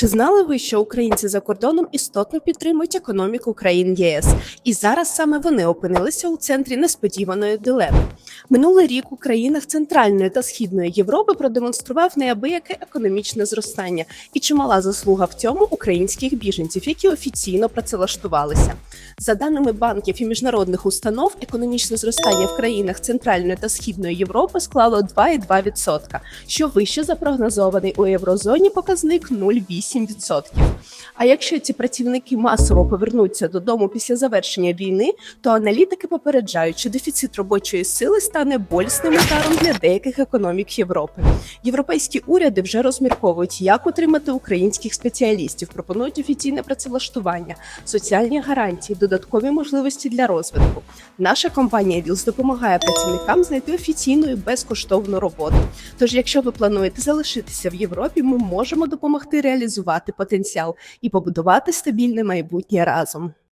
Чи знали ви, що українці за кордоном істотно підтримують економіку країн ЄС? І зараз саме вони опинилися у центрі несподіваної дилеми. Минулий рік у країнах Центральної та Східної Європи продемонстрував неабияке економічне зростання, і чимала заслуга в цьому українських біженців, які офіційно працевлаштувалися. За даними банків і міжнародних установ, економічне зростання в країнах Центральної та Східної Європи склало 2,2%, що вище за прогнозований у єврозоні показник 0,8%. А якщо ці працівники масово повернуться додому після завершення війни, то аналітики попереджають, що дефіцит робочої сили стане болісним ударом для деяких економік Європи. Європейські уряди вже розмірковують, як утримати українських спеціалістів, пропонують офіційне працевлаштування, соціальні гарантії, додаткові можливості для розвитку. Наша компанія Вілс допомагає працівникам знайти офіційну і безкоштовну роботу. Тож, якщо ви плануєте залишитися в Європі, ми можемо допомогти реалізувати потенціал і побудувати стабільне майбутнє разом.